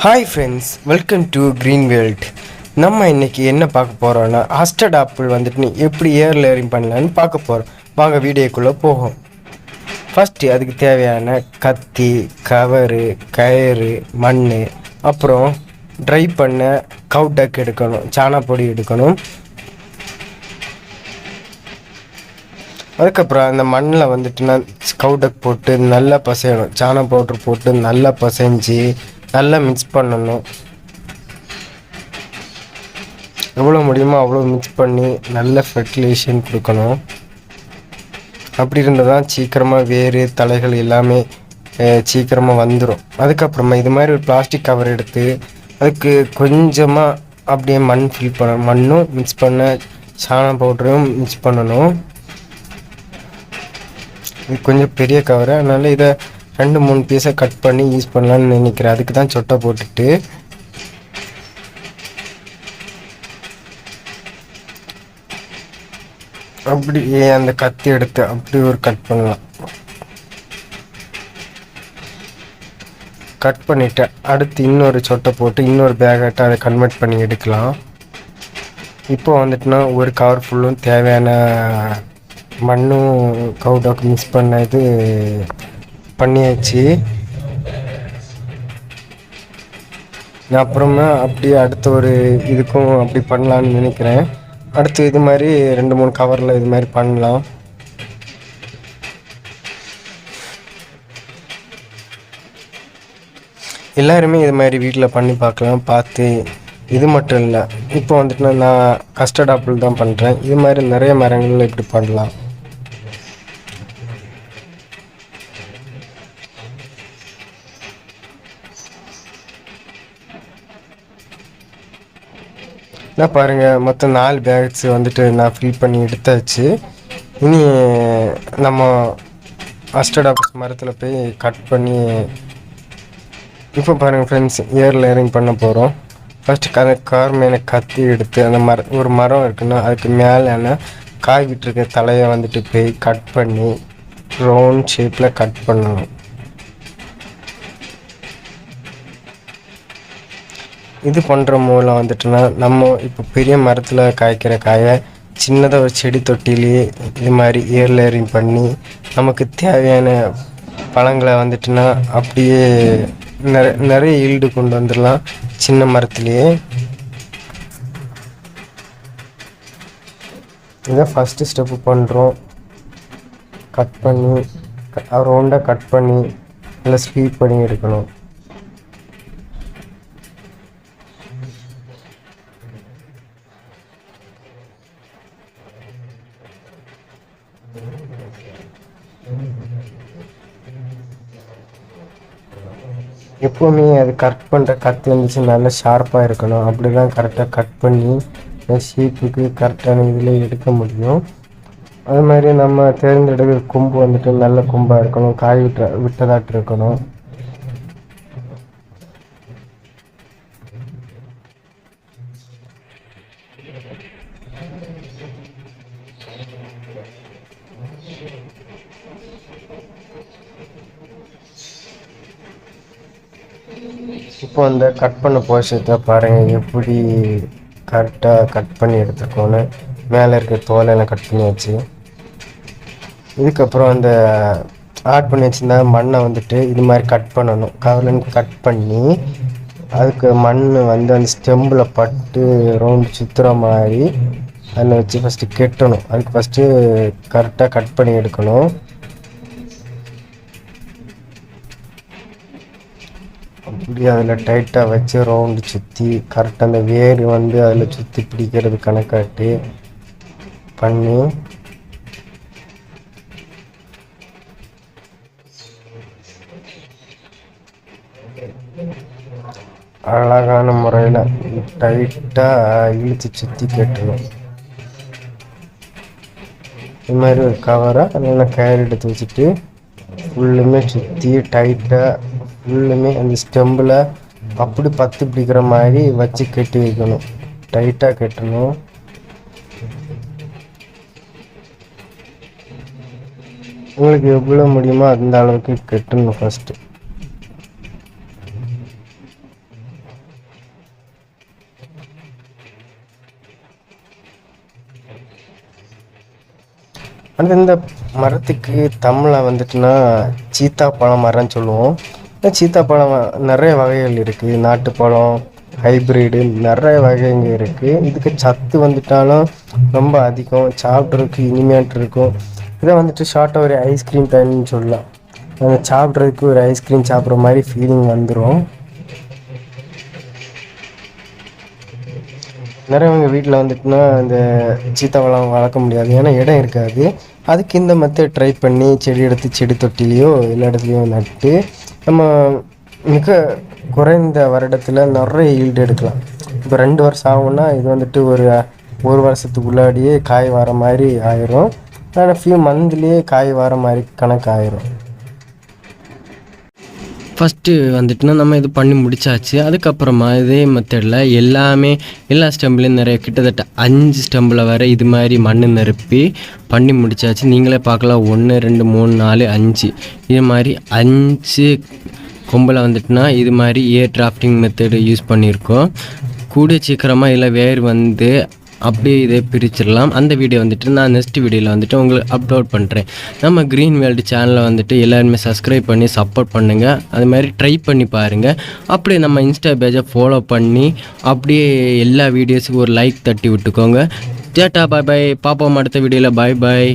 Hi friends welcome to green world நம்ம இன்னைக்கு என்ன பார்க்க போகிறோன்னா ஹஸ்டர்ட் ஆப்பிள் வந்துட்டு நீ எப்படி ஏர் லேயரிங் பண்ணலான்னு பார்க்க போகிறோம் வாங்க வீடியோக்குள்ளே போகும் ஃபஸ்ட்டு அதுக்கு தேவையான கத்தி கவரு கயிறு மண் அப்புறம் ட்ரை பண்ண கவு டக் எடுக்கணும் சாணப்பொடி எடுக்கணும். அதுக்கப்புறம் அந்த மண்ணில் வந்துட்டுனா கவுடக் போட்டு நல்லா பசையணும் சாணம் பவுட்ரு போட்டு நல்லா பசைஞ்சு நல்லா மிக்ஸ் பண்ணணும். எவ்வளோ முடியுமோ அவ்வளோ மிக்ஸ் பண்ணி நல்ல ஃபெர்டிலேஷன் கொடுக்கணும். அப்படி இருந்தால் தான் சீக்கிரமாக வேறு தலைகள் எல்லாமே சீக்கிரமாக வந்துடும் அதுக்கப்புறமா இது மாதிரி ஒரு பிளாஸ்டிக் கவர் எடுத்து அதுக்கு கொஞ்சமாக அப்படியே மண் ஃபில் பண்ண மண்ணும் மிக்ஸ் பண்ண சாணம் பவுடரும் மிக்ஸ் பண்ணணும். இது கொஞ்சம் பெரிய கவர் அதனால் இதை ரெண்டு மூணு பீஸை கட் பண்ணி யூஸ் பண்ணலான்னு நினைக்கிறேன். அதுக்கு தான் சொட்டை போட்டுட்டு. அப்படி அந்த கத்தி எடுத்து அப்படி ஒரு கட் பண்ணலாம். கட் பண்ணிவிட்டு அடுத்து இன்னொரு சொட்டை போட்டு இன்னொரு பேக்காட்ட அதை கன்வெர்ட் பண்ணி எடுக்கலாம். இப்போ வந்துட்டுனா ஒரு கவர் ஃபுல்லும் தேவையான மண்ணும் கவுடாக்கு மிக்ஸ் பண்ண இது பண்ணியாச்சு. அப்புறமா அப்படியே அடுத்த ஒரு இதுக்கும் அப்படி பண்ணலான்னு நினைக்கிறேன். அடுத்து இது மாதிரி ரெண்டு மூணு கவரில் இது மாதிரி பண்ணலாம். எல்லாருமே இது மாதிரி வீட்டில் பண்ணி பார்க்கலாம் பார்த்து இது மட்டும் இல்லை. இப்போ வந்துட்டு நான் கஸ்டர்ட் ஆப்பிள் தான் பண்ணுறேன் இது மாதிரி நிறைய மரங்களில் இப்படி பண்ணலாம். நான் பாருங்கள் மொத்தம் நாலு பேக்ஸ் வந்துட்டு நான் ஃபில் பண்ணி எடுத்தாச்சு. இனி நம்ம அஸ்டர்ட் ஆப்பிள்ஸ் மரத்தில் போய் கட் பண்ணி இப்போ பாருங்கள் ஃப்ரெண்ட்ஸ் ஏர் லேயரிங் பண்ண போகிறோம் ஃபஸ்ட்டு க கார் மேலே கத்தி எடுத்து அந்த மர ஒரு மரம் இருக்குன்னா அதுக்கு மேலே காய் விட்டுருக்க தலையை வந்துட்டு போய் கட் பண்ணி ரவுண்ட் ஷேப்பில் கட் பண்ணணும். இது பண்ணுற மூலம் வந்துட்டுனா நம்ம இப்போ பெரிய மரத்தில் காய்க்கிற காயை சின்னதாக ஒரு செடி தொட்டிலேயே இது மாதிரி ஏர்லேயரிங் பண்ணி நமக்கு தேவையான பழங்களை வந்துட்டுனா அப்படியே நிறைய நிறைய ஈல்டு கொண்டு வந்துடலாம் சின்ன மரத்துலேயே. இதான் ஃபஸ்ட்டு ஸ்டெப்பு பண்ணுறோம் கட் பண்ணி ரவுண்டாக கட் பண்ணி நல்லா ஸ்வீப் பண்ணி எடுக்கணும். எப்போவுமே அது கட் பண்ணுற கத்தி வந்துச்சு நல்லா ஷார்ப்பாக இருக்கணும். அப்படி தான் கரெக்டாக கட் பண்ணி ஷீப்புக்கு கரெக்டான இதில் எடுக்க முடியும். அது மாதிரி நம்ம தேர்ந்தெடுக்கிற கொம்பு வந்துட்டு நல்ல கொம்பாக இருக்கணும் காய் விட்ட விட்டதாட்டு இருக்கணும். இப்போ அந்த கட் பண்ண போஷத்தை பாருங்கள் எப்படி கரெக்டாக கட் பண்ணி எடுத்துருக்கோன்னு மேலே இருக்க தோலெல்லாம் கட் பண்ணி வச்சு இதுக்கப்புறம் அந்த ஆட் பண்ணி வச்சுருந்தா மண்ணை வந்துட்டு இது மாதிரி கட் பண்ணணும். கவலன்னு கட் பண்ணி அதுக்கு மண் வந்து அந்த ஸ்டெம்பில் பட்டு ரவுண்டு சுற்றுற மாதிரி அதில் வச்சு ஃபஸ்ட்டு கெட்டணும். அதுக்கு ஃபஸ்ட்டு கரெக்டாக கட் பண்ணி எடுக்கணும். இப்படி அதில் டைட்டாக வச்சு ரவுண்டு சுற்றி கரெக்டாக அந்த வேர் வந்து அதில் சுற்றி பிடிக்கிறது கணக்காட்டி பண்ணி அழகான முறையில் டைட்டாக இழுத்து சுற்றி கட்டணும் இது மாதிரி ஒரு கவரை நல்லா கயிறு எடுத்து வச்சுட்டு ஃபுல்லுமே சுற்றி டைட்டாக ஃபுல்லுமே அந்த ஸ்டெம்பில் அப்படி பத்து பிடிக்கிற மாதிரி வச்சு கட்டி வைக்கணும். டைட்டாக கட்டணும். உங்களுக்கு எவ்வளோ முடியுமோ அந்த அளவுக்கு கட்டணும் ஃபஸ்ட்டு அந்த இந்த மரத்துக்கு தமிழை வந்துட்டுனா சீத்தா பழம் மரம்னு சொல்லுவோம். இந்த சீத்தாப்பழம் நிறைய வகைகள் இருக்குது நாட்டுப்பழம் ஹைப்ரிடு நிறைய வகைங்க இருக்குது இதுக்கு சத்து வந்துட்டாலும் ரொம்ப அதிகம். சாப்பிட்றதுக்கு இனிமையாட்டு இருக்கும். இதை வந்துட்டு ஷார்ட்டாக ஒரு ஐஸ்கிரீம் டைம்னு சொல்லலாம். அந்த சாப்பிட்றதுக்கு ஒரு ஐஸ்கிரீம் சாப்பிட்ற மாதிரி ஃபீலிங் வந்துடும் நிறையவங்க வீட்டில் வந்துட்டுனா இந்த சீத்தாப்பழம் வளர்க்க முடியாது. ஏன்னா இடம் இருக்காது. அதுக்கு இந்த மெத்தட் ட்ரை பண்ணி செடி எடுத்து செடி தொட்டிலையோ எல்லா இடத்துலையும் நட்டு நம்ம மிக குறைந்த வருடத்தில் நிறைய ஈல்டு எடுக்கலாம். இப்போ ரெண்டு வருஷம் ஆகும்னா இது வந்துட்டு ஒரு ஒரு வருஷத்துக்குள்ளாடியே காய் வர மாதிரி ஆயிரும். ஆனால் ஃபியூ மந்த்லேயே காய் வர மாதிரி கணக்கு ஆயிரும். ஃபஸ்ட்டு வந்துட்டுனா நம்ம இது பண்ணி முடிச்சாச்சு. அதுக்கப்புறமா இதே மெத்தடில் எல்லாமே எல்லா ஸ்டம்பிளையும் நிறைய கிட்டத்தட்ட அஞ்சு ஸ்டெம்பில் வர இது மாதிரி மண் நிரப்பி பண்ணி முடிச்சாச்சு. நீங்களே பார்க்கலாம். ஒன்று ரெண்டு மூணு நாலு அஞ்சு. இது மாதிரி அஞ்சு கொம்பில் வந்துட்டுனா இது மாதிரி ஏர் டிராஃப்டிங் மெத்தடு யூஸ் பண்ணியிருக்கோம். கூடிய சீக்கிரமாக இல்லை வேர் வந்து அப்படியே இதே பிரிச்சிடலாம். அந்த வீடியோ வந்துட்டு நான் நெக்ஸ்ட் வீடியோவில் வந்துட்டு உங்களுக்கு அப்லோட் பண்ணுறேன் நம்ம க்ரீன் வேர்ல்டு சேனலை வந்துட்டு எல்லாருமே சப்ஸ்கிரைப் பண்ணி சப்போர்ட் பண்ணுங்கள் அது மாதிரி ட்ரை பண்ணி பாருங்கள் அப்படியே நம்ம இன்ஸ்டா பேஜை ஃபாலோ பண்ணி அப்படியே எல்லா வீடியோஸுக்கும் ஒரு லைக் தட்டி விட்டுக்கோங்க. டேட்டா பாய் பாய் பாப்போம் அடுத்த வீடியோவில் பாய் பாய்